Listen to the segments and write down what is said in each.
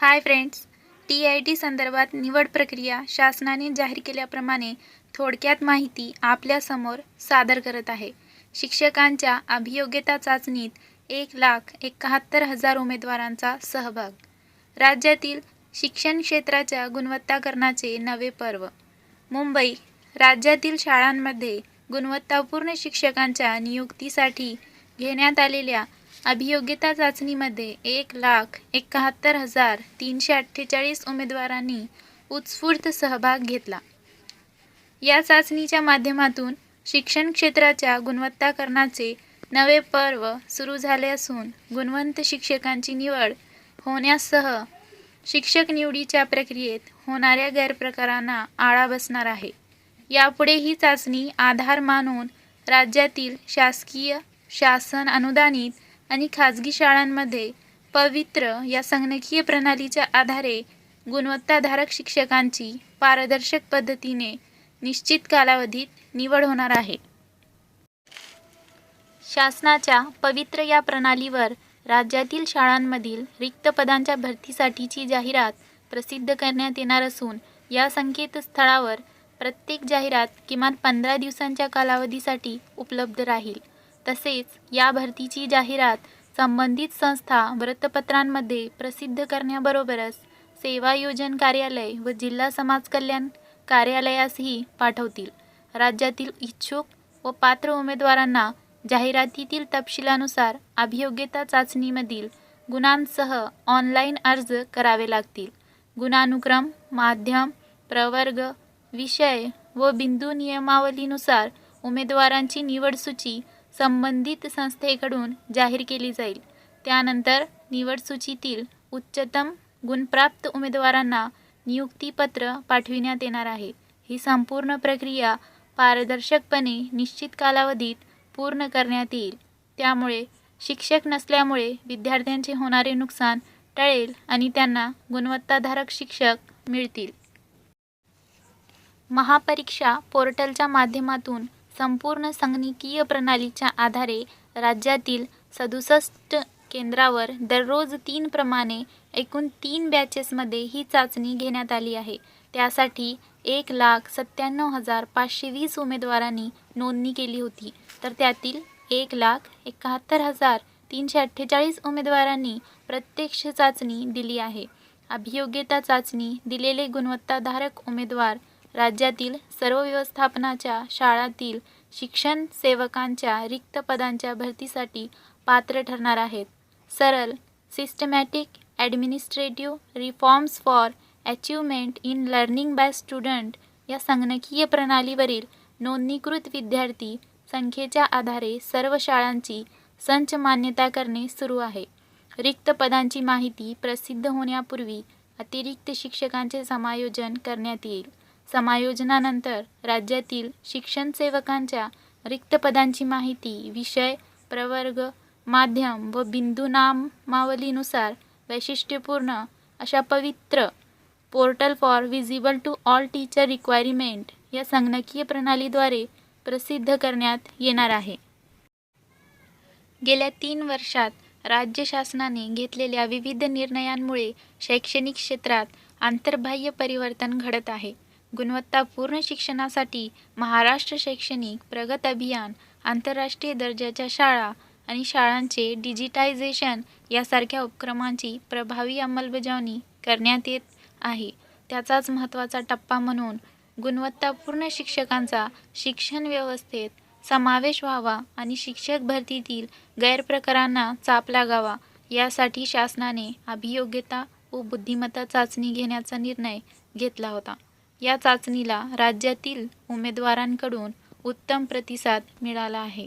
Hi friends T I T संदर्भात निवड प्रक्रिया शासनाने जाहीर केल्याप्रमाणे थोडक्यात माहिती आपल्यासमोर सादर करत आहे. शिक्षकांच्या अभियोग्यता चाचणीत एक लाख एकाहत्तर हजार उमेदवारांचा सहभाग. राज्यातील शिक्षण क्षेत्राच्या गुणवत्ताकरणाचे नवे पर्व. मुंबई राज्यातील शाळांमध्ये गुणवत्तापूर्ण शिक्षकांच्या नियुक्तीसाठी घेण्यात आलेल्या अभियोग्यता चाचणीमध्ये एक लाख एकाहत्तर हजार तीनशे अठ्ठेचाळीस उमेदवारांनी उत्स्फूर्त सहभाग घेतला. या चाचणीच्या माध्यमातून शिक्षण क्षेत्राच्या गुणवत्ताकरणाचे नवे पर्व सुरू झाले असून गुणवंत शिक्षकांची निवड होण्यासह शिक्षक निवडीच्या प्रक्रियेत होणाऱ्या गैरप्रकारांना आळा बसणार आहे. यापुढे ही चाचणी आधार मानून राज्यातील शासकीय शासन अनुदानित आणि खाजगी शाळांमध्ये पवित्र या संगणकीय प्रणालीच्या आधारे गुणवत्ताधारक शिक्षकांची पारदर्शक पद्धतीने निश्चित कालावधीत निवड होणार आहे. शासनाच्या पवित्र या प्रणालीवर राज्यातील शाळांमधील रिक्त पदांच्या भरतीसाठीची जाहिरात प्रसिद्ध करण्यात येणार असून या संकेतस्थळावर प्रत्येक जाहिरात किमान पंधरा दिवसांच्या कालावधीसाठी उपलब्ध राहील. तसेच या भरतीची जाहिरात संबंधित संस्था वृत्तपत्रांमध्ये प्रसिद्ध करण्याबरोबरच सेवा योजन कार्यालय व जिल्हा समाज कल्याण कार्यालयासही पाठवतील. राज्यातील इच्छुक व पात्र उमेदवारांना जाहिरातीतील तपशिलानुसार अभियोग्यता चाचणीमधील गुणांसह ऑनलाईन अर्ज करावे लागतील. गुणानुक्रम माध्यम प्रवर्ग विषय व बिंदू नियमावलीनुसार उमेदवारांची निवड सूची संबंधित संस्थेकडून जाहीर केली जाईल. त्यानंतर निवडसूचीतील उच्चतम गुणप्राप्त उमेदवारांना नियुक्तीपत्र पाठविण्यात येणार आहे. ही संपूर्ण प्रक्रिया पारदर्शकपणे निश्चित कालावधीत पूर्ण करण्यात येईल. त्यामुळे शिक्षक नसल्यामुळे विद्यार्थ्यांचे होणारे नुकसान टळेल आणि त्यांना गुणवत्ताधारक शिक्षक मिळतील. महापरीक्षा पोर्टलच्या माध्यमातून संपूर्ण संगणकीय प्रणालीच्या आधारे राज्यातील सदुसष्ट केंद्रावर दररोज तीन प्रमाणे एकूण तीन बॅचेसमध्ये ही चाचणी घेण्यात आली आहे. त्यासाठी एक लाख सत्त्याण्णव हजार पाचशे वीस उमेदवारांनी नोंदणी केली होती. तर त्यातील एक लाख एकाहत्तर हजार तीनशे अठ्ठेचाळीस उमेदवारांनी प्रत्यक्ष चाचणी दिली आहे. अभियोग्यता चाचणी दिलेले गुणवत्ताधारक उमेदवार राज्यातील सर्व व्यवस्थापनाच्या शाळांतील शिक्षण सेवकांच्या रिक्त पदांच्या भरतीसाठी पात्र ठरणार आहेत. Saral systematic administrative reforms for achievement in learning by student या संगणकीय प्रणालीवरील नोंदणीकृत विद्यार्थी संख्येच्या आधारे सर्व शाळांची संच मान्यता करणे सुरू आहे. रिक्त पदांची माहिती प्रसिद्ध होण्यापूर्वी अतिरिक्त शिक्षकांचे समायोजन करण्यात येईल. समायोजनानंतर राज्यातील शिक्षण सेवकांच्या रिक्त पदांची माहिती विषय प्रवर्ग माध्यम व बिंदू नामावलीनुसार वैशिष्ट्यपूर्ण अशा Pavitra portal for visible to all teacher requirement या संगणकीय प्रणालीद्वारे प्रसिद्ध करण्यात येणार आहे. गेल्या तीन वर्षात राज्य शासनाने घेतलेल्या विविध निर्णयांमुळे शैक्षणिक क्षेत्रात आंतरबाह्य परिवर्तन घडत आहे. गुणवत्तापूर्ण शिक्षणासाठी महाराष्ट्र शैक्षणिक प्रगत अभियान आंतरराष्ट्रीय दर्जाच्या शाळा आणि शाळांचे डिजिटायझेशन यासारख्या उपक्रमांची प्रभावी अंमलबजावणी करण्यात येत आहे. त्याचाच महत्त्वाचा टप्पा म्हणून गुणवत्तापूर्ण शिक्षकांचा शिक्षण व्यवस्थेत समावेश व्हावा आणि शिक्षक भरतीतील गैरप्रकारांना चाप लागावा यासाठी शासनाने अभियोग्यता व बुद्धिमत्ता चाचणी घेण्याचा निर्णय घेतला होता. या चाचणीला राज्यातील उमेदवारांकडून उत्तम प्रतिसाद मिळाला आहे.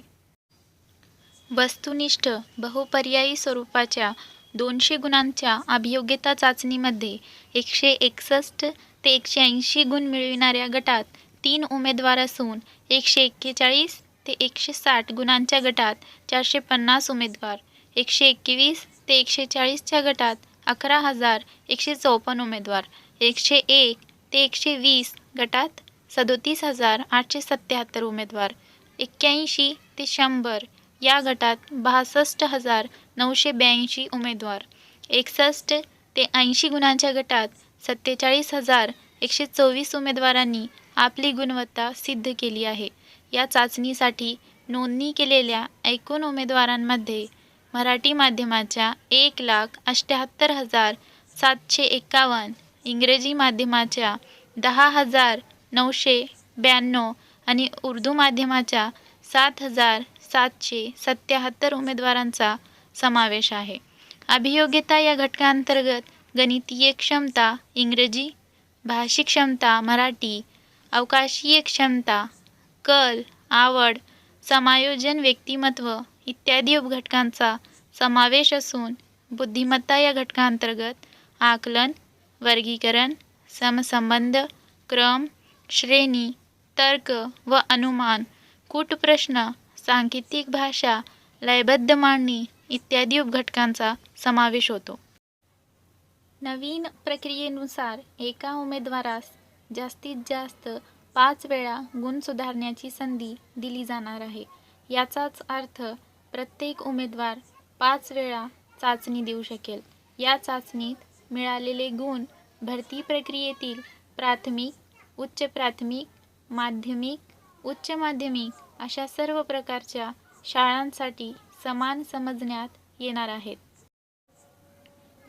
वस्तुनिष्ठ बहुपर्यायी स्वरूपाच्या दोनशे गुणांच्या अभियोग्यता चाचणीमध्ये एकशे एकसष्ट ते एकशे ऐंशी गुण मिळविणाऱ्या गटात तीन उमेदवार असून एकशे एक्केचाळीस ते एकशे साठ गुणांच्या गटात चारशे पन्नास उमेदवार एकशे एकवीस ते एकशे चाळीसच्या गटात अकरा हजार एकशे चौपन्न उमेदवार एकशे एक ते एकशे वीस गटात सदोतीस हजार आठशे सत्त्याहत्तर उमेदवार एक्क्याऐंशी ते शंभर या गटात बासष्ट हजार नऊशे ब्याऐंशी उमेदवार एकसष्ट ते ऐंशी गुणांच्या गटात सत्तेचाळीस हजार एकशे चोवीस उमेदवारांनी आपली गुणवत्ता सिद्ध केली आहे. या चाचणीसाठी नोंदणी केलेल्या एकूण उमेदवारांमध्ये मराठी माध्यमाच्या एक लाख अठ्ठ्याहत्तर हजार सातशे एक्कावन्न इंग्रजी माध्यमाच्या दहा हजार नऊशे ब्याण्णव आणि उर्दू माध्यमाच्या सात हजार सातशे सत्याहत्तर उमेदवारांचा समावेश आहे. अभियोग्यता या घटकांतर्गत गणितीय क्षमता इंग्रजी भाषिक क्षमता मराठी अवकाशीय क्षमता कल आवड समायोजन व्यक्तिमत्व इत्यादी उपघटकांचा समावेश असून बुद्धिमत्ता या घटकांतर्गत आकलन वर्गीकरण समसंबंध क्रम श्रेणी तर्क व अनुमान कूटप्रश्न सांकेतिक भाषा लयबद्ध मांडणी इत्यादी उपघटकांचा समावेश होतो. नवीन प्रक्रियेनुसार एका उमेदवारास जास्तीत जास्त पाच वेळा गुण सुधारण्याची संधी दिली जाणार आहे. याचाच अर्थ प्रत्येक उमेदवार पाच वेळा चाचणी देऊ शकेल. या चाचणीत मिळालेले गुण भरती प्रक्रियेतील प्राथमिक उच्च प्राथमिक माध्यमिक उच्च माध्यमिक अशा सर्व प्रकारच्या शाळांसाठी समान समजण्यात येणार आहेत.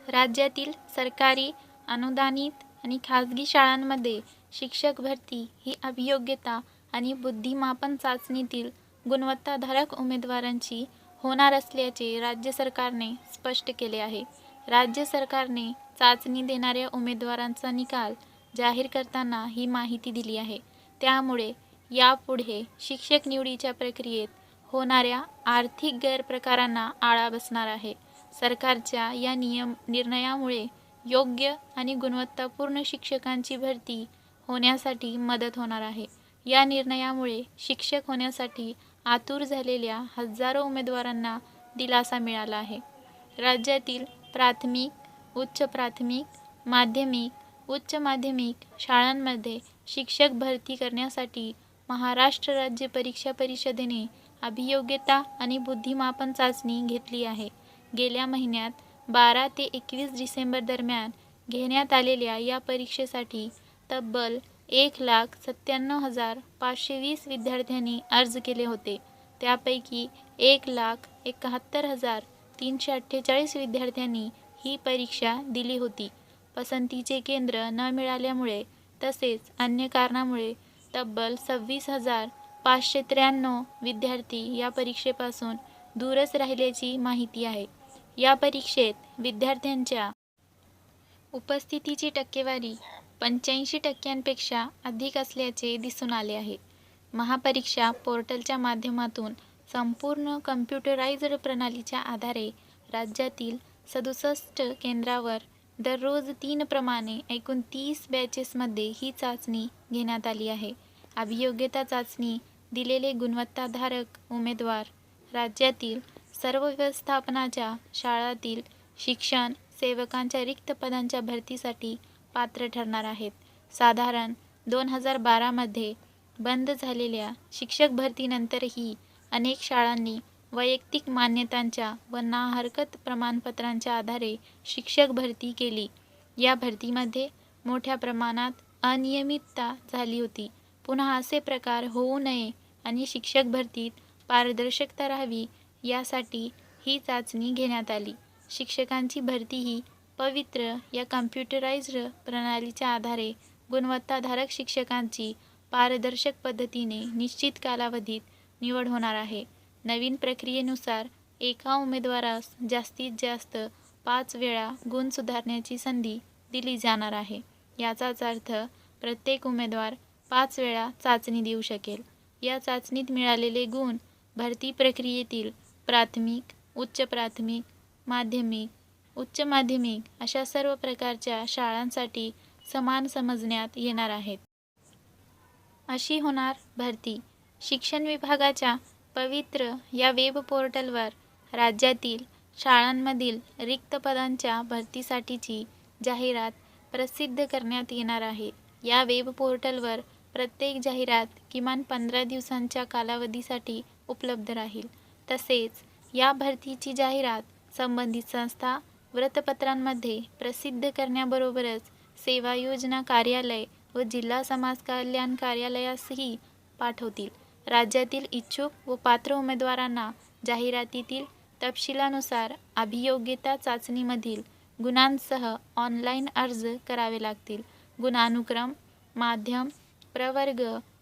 राज्यातील सरकारी अनुदानित आणि खाजगी शाळांमध्ये शिक्षक भरती ही अभियोग्यता आणि बुद्धिमापन चाचणीतील गुणवत्ताधारक उमेदवारांची होणार असल्याचे राज्य सरकारने स्पष्ट केले आहे. राज्य सरकारने चाचणी देणाऱ्या उमेदवारांचा निकाल जाहीर करताना ही माहिती दिली आहे. त्यामुळे यापुढे शिक्षक निवडीच्या प्रक्रियेत होणाऱ्या आर्थिक गैरप्रकारांना आळा बसणार आहे. सरकारच्या या नियम निर्णयामुळे योग्य आणि गुणवत्तापूर्ण शिक्षकांची भरती होण्यासाठी मदत होणार आहे. या निर्णयामुळे शिक्षक होण्यासाठी आतुर झालेल्या हजारो उमेदवारांना दिलासा मिळाला आहे. राज्यातील प्राथमिक उच्च प्राथमिक माध्यमिक उच्च माध्यमिक शाळांमध्ये शिक्षक भरती करण्यासाठी महाराष्ट्र राज्य परीक्षा परिषदेने अभियोग्यता आणि बुद्धिमापन चाचणी घेतली आहे. गेल्या महिन्यात बारा ते एकवीस डिसेंबर दरम्यान घेण्यात आलेल्या या परीक्षेसाठी तब्बल एक लाख सत्त्याण्णव हजार पाचशे वीस विद्यार्थ्यांनी अर्ज केले होते. त्यापैकी एक लाख एकाहत्तर हजार तीनशे अठ्ठेचाळीस विद्यार्थ्यांनी ही परीक्षा दिली होती. पसंतीचे केंद्र न मिळाल्यामुळे तसेच अन्य कारणामुळे तब्बल सव्वीस हजार पाचशे त्र्याण्णव विद्यार्थी या परीक्षेपासून दूरच राहिल्याची माहिती आहे. या परीक्षेत विद्यार्थ्यांच्या उपस्थितीची टक्केवारी पंच्याऐंशी टक्क्यांपेक्षा अधिक असल्याचे दिसून आले आहे. महापरीक्षा पोर्टलच्या माध्यमातून संपूर्ण कम्प्युटराइज्ड प्रणालीच्या आधारे राज्यातील सदुसष्ट केंद्रावर दररोज तीन प्रमाणे एकूण तीस बॅचेसमध्ये ही चाचणी घेण्यात आली आहे. अभियोग्यता चाचणी दिलेले गुणवत्ताधारक उमेदवार राज्यातील सर्व व्यवस्थापनाच्या शाळांतील शिक्षण सेवकांच्या रिक्त पदांच्या भरतीसाठी पात्र ठरणार आहेत. साधारण दोन हजार बारामध्ये बंद झालेल्या शिक्षक भरतीनंतरही अनेक शाळांनी वैयक्तिक मान्यतांच्या व नाहरकत प्रमाणपत्रांच्या आधारे शिक्षक भरती केली. या भरतीमध्ये मोठ्या प्रमाणात अनियमितता झाली होती. पुन्हा असे प्रकार होऊ नये आणि शिक्षक भरतीत पारदर्शकता राहावी यासाठी ही चाचणी घेण्यात आली. शिक्षकांची भरती ही पवित्र या कम्प्युटराइज्ड प्रणालीच्या आधारे गुणवत्ताधारक शिक्षकांची पारदर्शक पद्धतीने निश्चित कालावधीत निवड होणार आहे. नवीन प्रक्रियेनुसार एका उमेदवारास जास्तीत जास्त पाच वेळा गुण सुधारण्याची संधी दिली जाणार आहे. याचाच अर्थ प्रत्येक उमेदवार पाच वेळा चाचणी देऊ शकेल. या चाचणीत मिळालेले गुण भरती प्रक्रियेतील प्राथमिक उच्च प्राथमिक माध्यमिक उच्च माध्यमिक अशा सर्व प्रकारच्या शाळांसाठी समान समजण्यात येणार आहेत. अशी होणार भरती शिक्षण विभागाच्या पवित्र या वेब पोर्टलवर राज्यातील शाळांमधील रिक्त पदांच्या भरतीसाठीची जाहिरात प्रसिद्ध करण्यात येणार आहे. या वेब पोर्टलवर प्रत्येक जाहिरात किमान पंधरा दिवसांच्या कालावधीसाठी उपलब्ध राहील. तसेच या भरतीची जाहिरात संबंधित संस्था वृत्तपत्रांमध्ये प्रसिद्ध करण्याबरोबरच सेवा योजना कार्यालय व जिल्हा समाज कल्याण कार्यालयासही पाठवतील. राज्यातील इच्छुक व पात्र उमेदवारांना जाहिरातीतील तपशिलानुसार अभियोग्यता चाचणीमधील गुणांसह ऑनलाईन अर्ज करावे लागतील. गुणानुक्रम माध्यम प्रवर्ग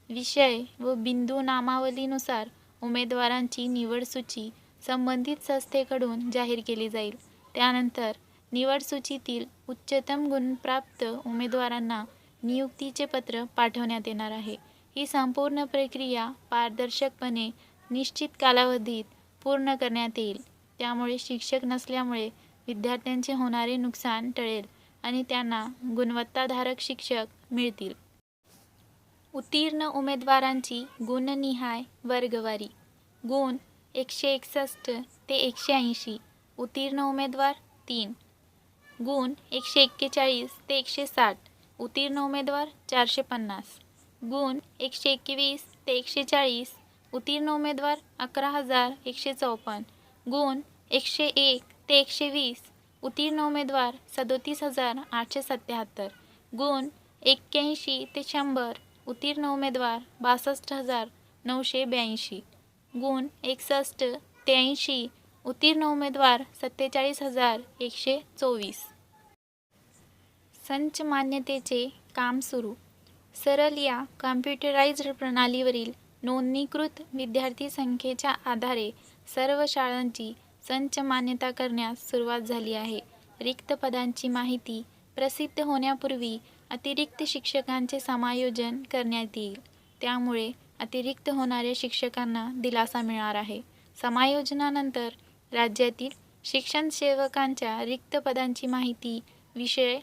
विषय व बिंदू नामावलीनुसार उमेदवारांची निवडसूची संबंधित संस्थेकडून जाहीर केली जाईल. त्यानंतर निवडसूचीतील उच्चतम गुणप्राप्त उमेदवारांना नियुक्तीचे पत्र पाठवण्यात येणार आहे. ही संपूर्ण प्रक्रिया पारदर्शकपणे निश्चित कालावधीत पूर्ण करण्यात येईल. त्यामुळे शिक्षक नसल्यामुळे विद्यार्थ्यांचे होणारे नुकसान टळेल आणि त्यांना गुणवत्ताधारक शिक्षक मिळतील. उत्तीर्ण उमेदवारांची गुणनिहाय वर्गवारी. गुण एकशे एकसष्ट ते एकशे ऐंशी. उत्तीर्ण उमेदवार तीन. गुण एकशे एक्केचाळीस ते एकशे साठ. उत्तीर्ण उमेदवार चारशे पन्नास. गुण एकशे एकवीस ते एकशे चाळीस उत्तीर्ण उमेदवार अकरा हजार एकशे चौपन्न. गुण एकशे एक ते एकशे वीस उत्तीर्ण उमेदवार सदोतीस हजार आठशे सत्याहत्तर. गुण एक्क्याऐंशी ते शंभर उत्तीर्ण उमेदवार बासष्ट हजार नऊशे ब्याऐंशी. गुण एकसष्ट ते ऐंशी उत्तीर्ण उमेदवार सत्तेचाळीस हजार एकशे चोवीस. संच मान्यतेचे काम सुरू. सरल या कॉम्प्युटराइज्ड प्रणालीवरील नोंदणीकृत विद्यार्थी संख्येच्या आधारे सर्व शाळांची संच मान्यता करण्यास सुरुवात झाली आहे. रिक्त पदांची माहिती प्रसिद्ध होण्यापूर्वी अतिरिक्त शिक्षकांचे समायोजन करण्यात येईल. त्यामुळे अतिरिक्त होणाऱ्या शिक्षकांना दिलासा मिळणार आहे. समायोजनानंतर राज्यातील शिक्षण सेवकांच्या रिक्त पदांची माहिती विषय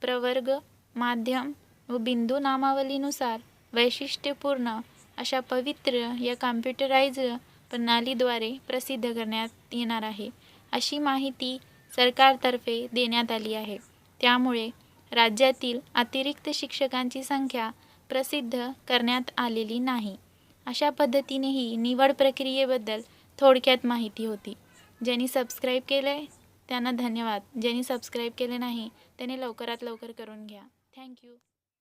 प्रवर्ग माध्यम व बिंदू नामावलीनुसार वैशिष्ट्यपूर्ण अशा पवित्र या कॉम्प्युटराइज प्रणालीद्वारे प्रसिद्ध करण्यात येणार आहे. अशी माहिती सरकारतर्फे देण्यात आली आहे. त्यामुळे राज्यातील अतिरिक्त शिक्षकांची संख्या प्रसिद्ध करण्यात आलेली नाही. अशा पद्धतीने ही निवड प्रक्रियेबद्दल थोडक्यात माहिती होती. ज्यांनी सबस्क्राईब केलं आहे त्यांना धन्यवाद. ज्यांनी सबस्क्राईब केले नाही त्यांनी लवकरात लवकर करून घ्या. थँक्यू